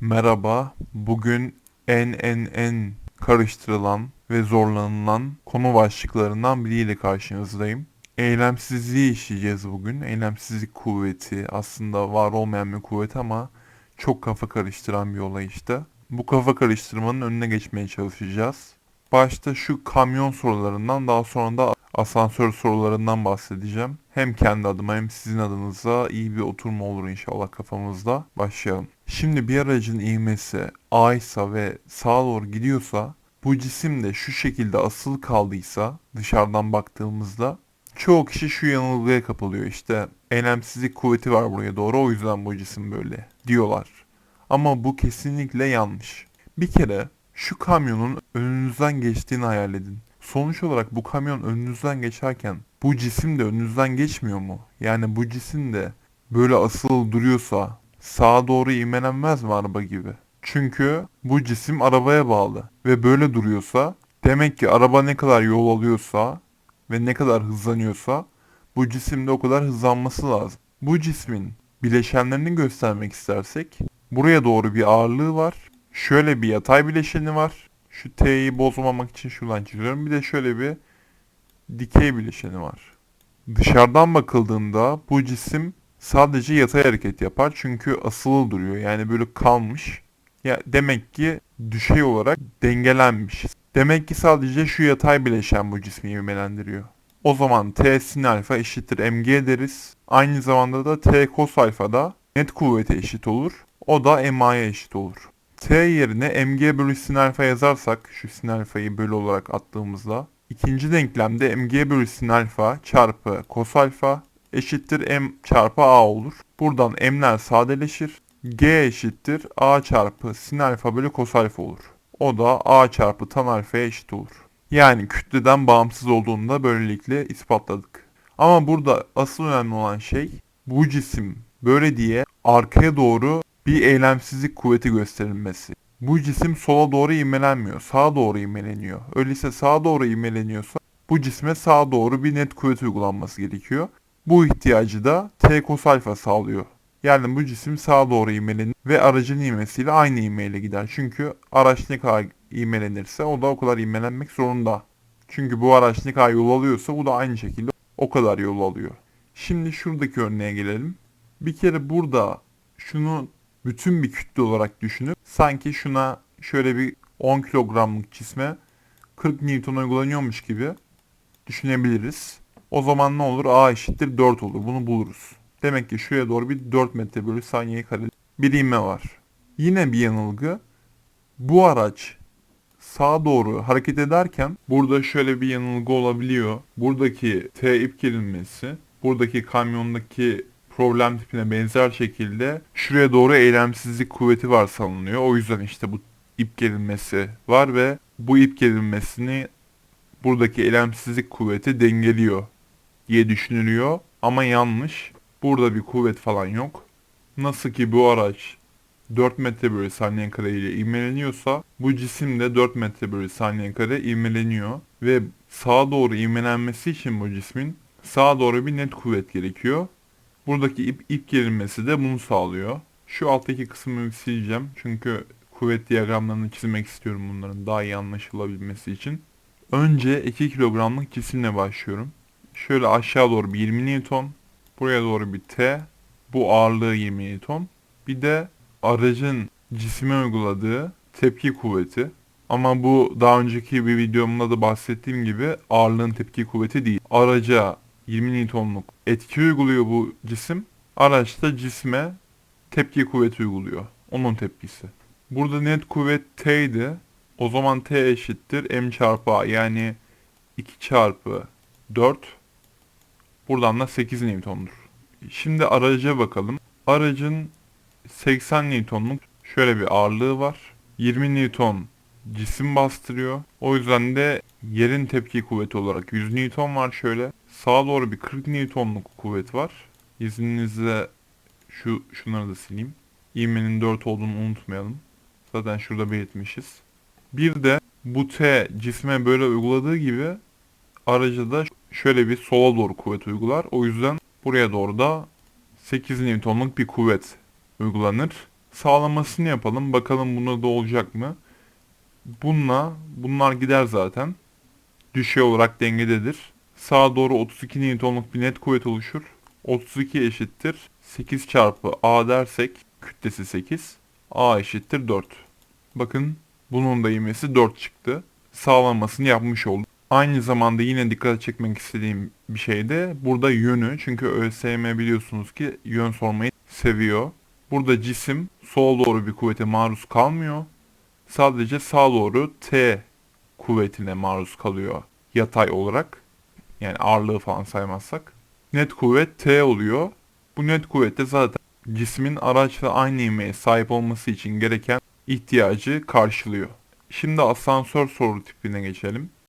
Merhaba. Bugün en en en karıştırılan ve zorlanılan konu başlıklarından biriyle karşınızdayım. Eylemsizliği işleyeceğiz bugün. Eylemsizlik kuvveti aslında var olmayan bir kuvvet ama çok kafa karıştıran bir olay işte. Bu kafa karıştırmanın önüne geçmeye çalışacağız. Başta şu kamyon sorularından daha sonra da asansör sorularından bahsedeceğim. Hem kendi adıma hem sizin adınıza iyi bir oturma olur inşallah kafamızda. Başlayalım. Şimdi bir aracın ivmesi A ise ve sağa doğru gidiyorsa bu cisim de şu şekilde asılı kaldıysa dışarıdan baktığımızda çoğu kişi şu yanılgıya kapılıyor işte eylemsizlik kuvveti var buraya doğru o yüzden bu cisim böyle diyorlar. Ama bu kesinlikle yanlış. Bir kere şu kamyonun önünüzden geçtiğini hayal edin. Sonuç olarak bu kamyon önünüzden geçerken bu cisim de önünüzden geçmiyor mu? Yani bu cisim de böyle asılı duruyorsa sağa doğru ivmelenmez mi araba gibi? Çünkü bu cisim arabaya bağlı ve böyle duruyorsa demek ki araba ne kadar yol alıyorsa ve ne kadar hızlanıyorsa bu cisim de o kadar hızlanması lazım. Bu cismin bileşenlerini göstermek istersek buraya doğru bir ağırlığı var. Şöyle bir yatay bileşeni var. Şu T'yi bozmamak için şuradan çiziyorum. Bir de şöyle bir dikey bileşeni var. Dışarıdan bakıldığında bu cisim sadece yatay hareket yapar çünkü asılı duruyor. Yani böyle kalmış. Ya demek ki düşey olarak dengelenmiş. Demek ki sadece şu yatay bileşen bu cismi ivmelendiriyor. O zaman T sin alfa eşittir mg deriz. Aynı zamanda da T cos alfa da net kuvvete eşit olur. O da MA'ya eşit olur. T yerine mg bölü sin alfa yazarsak şu sin alfayı bölü olarak attığımızda ikinci denklemde mg bölü sin alfa çarpı cos alfa eşittir m çarpı a olur. Buradan m'ler sadeleşir. g eşittir a çarpı sin alfa bölü cos alfa olur. O da a çarpı tan alfaya eşit olur. Yani kütleden bağımsız olduğunu da böylelikle ispatladık. Ama burada asıl önemli olan şey bu cisim böyle diye arkaya doğru bir eylemsizlik kuvveti gösterilmesi. Bu cisim sola doğru ivmelenmiyor, sağa doğru ivmeleniyor. Öyleyse sağa doğru ivmeleniyorsa bu cisme sağa doğru bir net kuvvet uygulanması gerekiyor. Bu ihtiyacı da T cos alfa sağlıyor. Yani bu cisim sağa doğru ivmelenir ve aracın ivmesiyle aynı ivmeyle gider. Çünkü araç ne kadar ivmelenirse o da o kadar ivmelenmek zorunda. Çünkü bu araç ne kadar yol alıyorsa bu da aynı şekilde o kadar yol alıyor. Şimdi şuradaki örneğe gelelim. Bir kere burada şunu bütün bir kütle olarak düşünüp sanki şuna şöyle bir 10 kilogramlık cisme 40 Newton uygulanıyormuş gibi düşünebiliriz. O zaman ne olur? A eşittir 4 olur. Bunu buluruz. Demek ki şuraya doğru bir 4 metre bölü saniye kare bir ivme var. Yine bir yanılgı. Bu araç sağa doğru hareket ederken burada şöyle bir yanılgı olabiliyor. Buradaki T ip gerilmesi, buradaki kamyondaki problem tipine benzer şekilde şuraya doğru eylemsizlik kuvveti var sanılıyor. O yüzden işte bu ip gerilmesi var ve bu ip gerilmesini buradaki eylemsizlik kuvveti dengeliyor diye düşünülüyor. Ama yanlış. Burada bir kuvvet falan yok. Nasıl ki bu araç 4 metre bölü saniye kare ile ivmeleniyorsa bu cisim de 4 metre bölü saniye kare ivmeleniyor ve sağa doğru ivmelenmesi için bu cismin sağa doğru bir net kuvvet gerekiyor. Buradaki ip, ip gerilmesi de bunu sağlıyor. Şu alttaki kısmı sileceğim çünkü kuvvet diyagramlarını çizmek istiyorum bunların daha iyi anlaşılabilmesi için. Önce 2 kilogramlık cisimle başlıyorum. Şöyle aşağı doğru bir 20 Newton, buraya doğru bir T, bu ağırlığı 20 Newton. Bir de aracın cisme uyguladığı tepki kuvveti. Ama bu daha önceki bir videomda da bahsettiğim gibi ağırlığın tepki kuvveti değil. Araca 20 Newton'luk etki uyguluyor bu cisim. Araç da cisme tepki kuvveti uyguluyor. Onun tepkisi. Burada net kuvvet T'ydi. O zaman T eşittir M çarpı A yani 2 çarpı 4. Buradan da 8 Newton'dur. Şimdi araca bakalım. Aracın 80 Newton'luk şöyle bir ağırlığı var. 20 Newton cisim bastırıyor. O yüzden de yerin tepki kuvveti olarak 100 Newton var şöyle. Sağa doğru bir 40 Newton'luk kuvvet var. İzninizle şu şunları da sileyim. İğmenin 4 olduğunu unutmayalım. Zaten şurada belirtmişiz. Bir de bu T cisme böyle uyguladığı gibi araca da şöyle bir sola doğru kuvvet uygular. O yüzden buraya doğru da 8 Newton'luk bir kuvvet uygulanır. Sağlamasını yapalım. Bakalım bunda da olacak mı? Bununla bunlar gider zaten. Düşey olarak dengededir. Sağa doğru 32 Newton'luk bir net kuvvet oluşur. 32 eşittir 8 çarpı A dersek kütlesi 8. A eşittir 4. Bakın bunun da ivmesi 4 çıktı. Sağlamasını yapmış olduk. Aynı zamanda yine dikkat çekmek istediğim bir şey de burada yönü. Çünkü ÖSYM biliyorsunuz ki yön sormayı seviyor. Burada cisim sola doğru bir kuvvete maruz kalmıyor. Sadece sağa doğru T kuvvetine maruz kalıyor yatay olarak. Yani ağırlığı falan saymazsak. Net kuvvet T oluyor. Bu net kuvvet zaten cismin araçla aynı ivmeye sahip olması için gereken ihtiyacı karşılıyor. Şimdi asansör soru tipine geçelim.